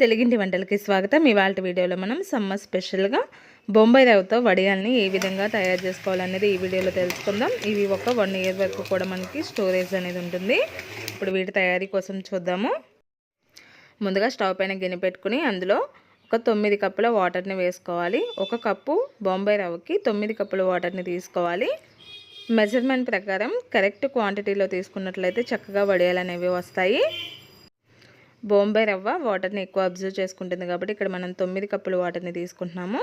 తెలుగింటి వంటలకి స్వాగతం. ఇవాళ వీడియోలో మనం సమ్మర్ స్పెషల్గా బొంబాయి రవ్వతో వడియాల్ని ఏ విధంగా తయారు చేసుకోవాలనేది ఈ వీడియోలో తెలుసుకుందాం. ఇవి ఒక వన్ ఇయర్ వరకు కూడా మనకి స్టోరేజ్ అనేది ఉంటుంది. ఇప్పుడు వీటి తయారీ కోసం చూద్దాము. ముందుగా స్టవ్ పైన గిన్నె పెట్టుకుని అందులో ఒక తొమ్మిది కప్పుల వాటర్ని వేసుకోవాలి. ఒక కప్పు బొంబాయి రవ్వకి తొమ్మిది కప్పుల వాటర్ని తీసుకోవాలి. మెజర్మెంట్ ప్రకారం కరెక్ట్ క్వాంటిటీలో తీసుకున్నట్లయితే చక్కగా వడియాలు అనేవి వస్తాయి. బొంబాయి రవ్వ వాటర్ని ఎక్కువ అబ్జర్వ్ చేసుకుంటుంది కాబట్టి ఇక్కడ మనం తొమ్మిది కప్పులు వాటర్ని తీసుకుంటున్నాము.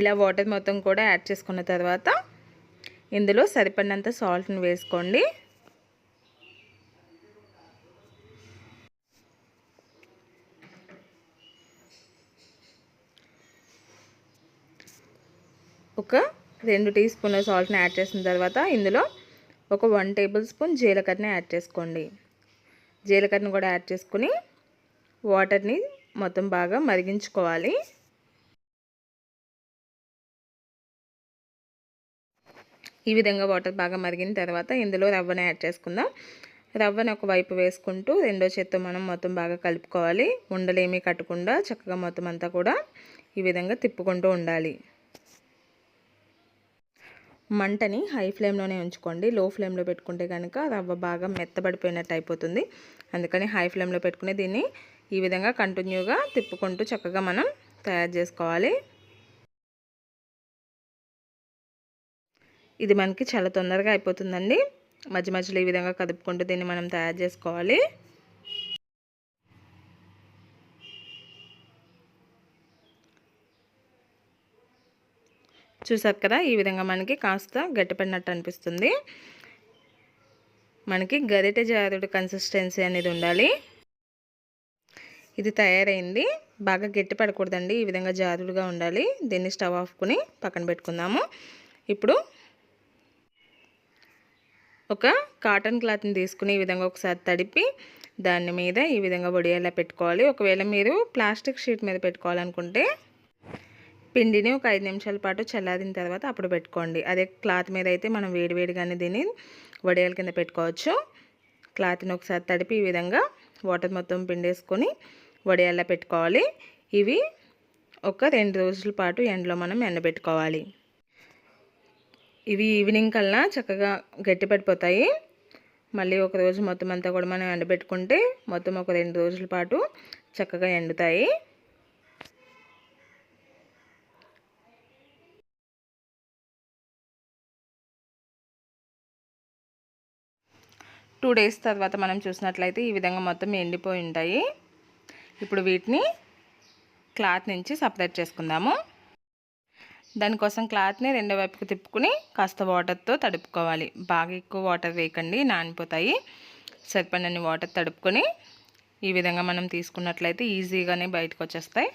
ఇలా వాటర్ మొత్తం కూడా యాడ్ చేసుకున్న తర్వాత ఇందులో సరిపడినంత సాల్ట్ని వేసుకోండి. ఒక రెండు టీ స్పూన్ల సాల్ట్ని యాడ్ చేసిన తర్వాత ఇందులో ఒక వన్ టేబుల్ స్పూన్ జీలకర్రని యాడ్ చేసుకోండి. జీలకర్రని కూడా యాడ్ చేసుకుని వాటర్ని మొత్తం బాగా మరిగించుకోవాలి. ఈ విధంగా వాటర్ బాగా మరిగిన తర్వాత ఇందులో రవ్వని యాడ్ చేసుకుందాం. రవ్వని ఒక వైపు వేసుకుంటూ రెండో చేత్తో మనం మొత్తం బాగా కలుపుకోవాలి. ఉండలేమీ కట్టకుండా చక్కగా మొత్తం అంతా కూడా ఈ విధంగా తిప్పుకుంటూ ఉండాలి. మంటని హై ఫ్లేమ్లోనే ఉంచుకోండి. లో ఫ్లేమ్లో పెట్టుకుంటే కనుక రవ్వ బాగా మెత్తబడిపోయినట్టు అయిపోతుంది. అందుకని హై ఫ్లేమ్లో పెట్టుకుని దీన్ని ఈ విధంగా కంటిన్యూగా తిప్పుకుంటూ చక్కగా మనం తయారు చేసుకోవాలి. ఇది మనకి చాలా తొందరగా అయిపోతుందండి. మధ్య మధ్యలో ఈ విధంగా కదుపుకుంటూ దీన్ని మనం తయారు చేసుకోవాలి. చూసారు కదా? ఈ విధంగా మనకి కాస్త గట్టిపడినట్టు అనిపిస్తుంది. మనకి గరిటె జారుడు కన్సిస్టెన్సీ అనేది ఉండాలి. ఇది తయారైంది. బాగా గట్టి పడకూడదండి. ఈ విధంగా జారుడుగా ఉండాలి. దీన్ని స్టవ్ ఆఫ్కొని పక్కన పెట్టుకుందాము. ఇప్పుడు ఒక కాటన్ క్లాత్ని తీసుకుని ఈ విధంగా ఒకసారి తడిపి దాని మీద ఈ విధంగా వడియాలా పెట్టుకోవాలి. ఒకవేళ మీరు ప్లాస్టిక్ షీట్ మీద పెట్టుకోవాలనుకుంటే పిండిని ఒక ఐదు నిమిషాల పాటు చల్లారిన తర్వాత అప్పుడు పెట్టుకోండి. అదే క్లాత్ మీద అయితే మనం వేడివేడిగానే దీన్ని వడియాల కింద పెట్టుకోవచ్చు. క్లాత్ని ఒకసారి తడిపి ఈ విధంగా వాటర్ మొత్తం పిండేసుకొని వడియాల్లో పెట్టుకోవాలి. ఇవి ఒక రెండు రోజుల పాటు ఎండలో మనం ఎండబెట్టుకోవాలి. ఇవి ఈవినింగ్ కల్లా చక్కగా గట్టిపడిపోతాయి మళ్ళీ ఒక రోజు మొత్తం అంతా కూడా మనం ఎండబెట్టుకుంటే మొత్తం ఒక రెండు రోజుల పాటు చక్కగా ఎండుతాయి. టూ డేస్ తర్వాత మనం చూసినట్లయితే ఈ విధంగా మొత్తం ఎండిపోయి ఉంటాయి. ఇప్పుడు వీటిని క్లాత్ నుంచి సపరేట్ చేసుకుందాము. దానికోసం క్లాత్ని రెండో వైపుకు తిప్పుకుని కాస్త వాటర్తో తడుపుకోవాలి. బాగా ఎక్కువ వాటర్ వేయకండి నానిపోతాయి. సరిపడని వాటర్ తడుపుకొని ఈ విధంగా మనం తీసుకున్నట్లయితే ఈజీగానే బయటకు వచ్చేస్తాయి.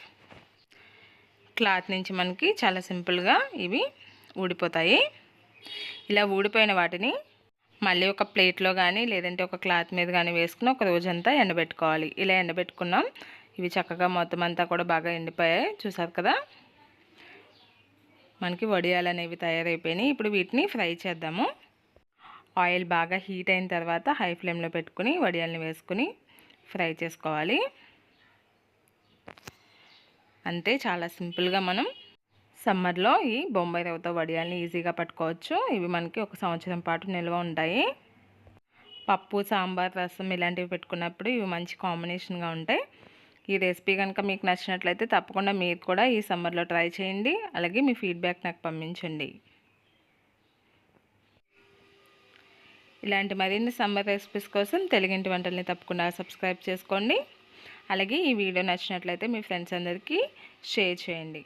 క్లాత్ నుంచి మనకి చాలా సింపుల్గా ఇవి ఊడిపోతాయి. ఇలా ఊడిపోయిన వాటిని మళ్ళీ ఒక ప్లేట్లో కానీ లేదంటే ఒక క్లాత్ మీద కానీ వేసుకుని ఒక రోజంతా ఎండబెట్టుకోవాలి. ఇలా ఎండబెట్టుకున్నాం. ఇవి చక్కగా మొత్తం అంతా కూడా బాగా ఎండిపోయాయి. చూసారు కదా? మనకి వడియాలు అనేవి తయారైపోయినాయి. ఇప్పుడు వీటిని ఫ్రై చేద్దాము. ఆయిల్ బాగా హీట్ అయిన తర్వాత హై ఫ్లేమ్లో పెట్టుకుని వడియాల్ని వేసుకుని ఫ్రై చేసుకోవాలి. అంతే చాలా సింపుల్గా మనం సమ్మర్లో ఈ బొంబాయి రవ్వతో వడియాల్ని ఈజీగా పట్టుకోవచ్చు. ఇవి మనకి ఒక సంవత్సరం పాటు నిల్వ ఉంటాయి. పప్పు సాంబార్ రసం ఇలాంటివి పెట్టుకున్నప్పుడు ఇవి మంచి కాంబినేషన్గా ఉంటాయి. ఈ రెసిపీ కనుక మీకు నచ్చినట్లయితే తప్పకుండా మీరు కూడా ఈ సమ్మర్లో ట్రై చేయండి. అలాగే మీ ఫీడ్బ్యాక్ నాకు పంపించండి. ఇలాంటి మరిన్ని సమ్మర్ రెసిపీస్ కోసం తెలుగింటి వంటల్ని తప్పకుండా సబ్స్క్రైబ్ చేసుకోండి. అలాగే ఈ వీడియో నచ్చినట్లయితే మీ ఫ్రెండ్స్ అందరికీ షేర్ చేయండి.